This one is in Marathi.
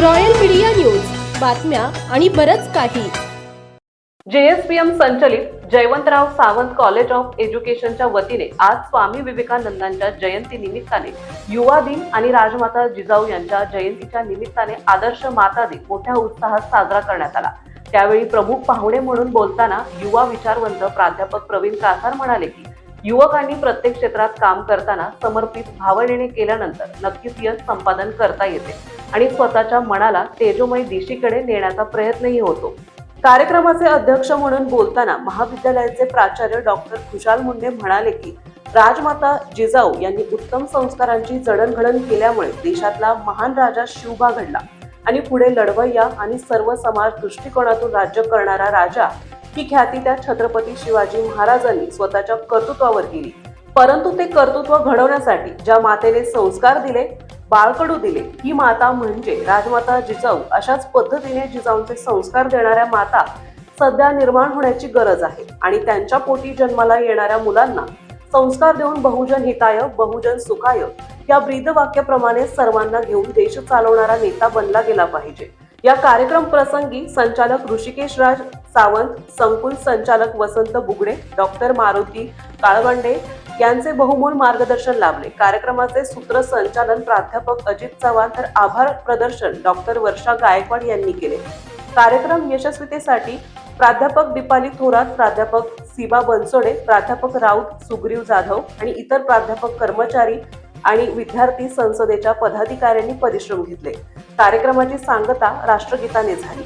Royal media news. बातम्या आणि बरच काही. जेएसपीएम संचलित जयवंतराव सावंत कॉलेज ऑफ एज्युकेशनच्या वतीने आज स्वामी विवेकानंदांच्या जयंती निमित्ताने युवा दिन आणि राजमाता जिजाऊ यांच्या जयंतीच्या निमित्ताने आदर्श माता दिन मोठ्या उत्साहात साजरा करण्यात आला. त्यावेळी प्रमुख पाहुणे म्हणून बोलताना युवा विचारवंत प्राध्यापक प्रवीण कासार म्हणाले की युवकांनी प्रत्येक क्षेत्रात काम करताना समर्पित भावनेने केल्यानंतर नक्कीच यश संपादन करता येते. आणि स्वतःच्या मनाला तेजोमय दिशेकडे नेण्याचा प्रयत्नही होतो. कार्यक्रमाचे अध्यक्ष म्हणून बोलताना महाविद्यालयाचे प्राचार्य डॉक्टर खुशाल मुंडे म्हणाले की राजमाता जिजाऊ यांनी उत्तम संस्कारांची जडणघडण केल्यामुळे देशातला महान राजा शिवबा घडला आणि पुढे लढवय्या आणि सर्व समाज दृष्टिकोनातून राज्य करणारा राजा ही ख्याती त्या छत्रपती शिवाजी महाराजांनी स्वतःच्या कर्तृत्वावर केली. परंतु ते कर्तृत्व घडवण्यासाठी ज्या मातेने संस्कार दिले बाळकडू दिले ही माता म्हणजे राजमाता जिजाऊ. अशाच पद्धतीने जिजाऊंचे संस्कार देणाऱ्या माता सध्या निर्माण होण्याची गरज आहे आणि त्यांच्या पोटी जन्माला येणाऱ्या मुलांना संस्कार देऊन बहुजन हिताय बहुजन सुखाय या ब्रीद वाक्याप्रमाणे सर्वांना घेऊन देश चालवणारा नेता बनला गेला पाहिजे. या कार्यक्रम प्रसंगी संचालक ऋषिकेश राज सावंत संकुल संचालक वसंत बुगडे डॉक्टर मारुती काळवंडे यांचे बहुमोल मार्गदर्शन लाभले. कार्यक्रमाचे सूत्रसंचालन प्राध्यापक अजित चव्हाण तर आभार प्रदर्शन डॉक्टर वर्षा गायकवाड यांनी केले. कार्यक्रम यशस्वीतेसाठी प्राध्यापक दीपाली थोरात प्राध्यापक सीमा बनसोडे प्राध्यापक राऊत सुग्रीव जाधव आणि इतर प्राध्यापक कर्मचारी आणि विद्यार्थी संसदेच्या पदाधिकाऱ्यांनी परिश्रम घेतले. कार्यक्रमाची सांगता राष्ट्रगीताने झाली.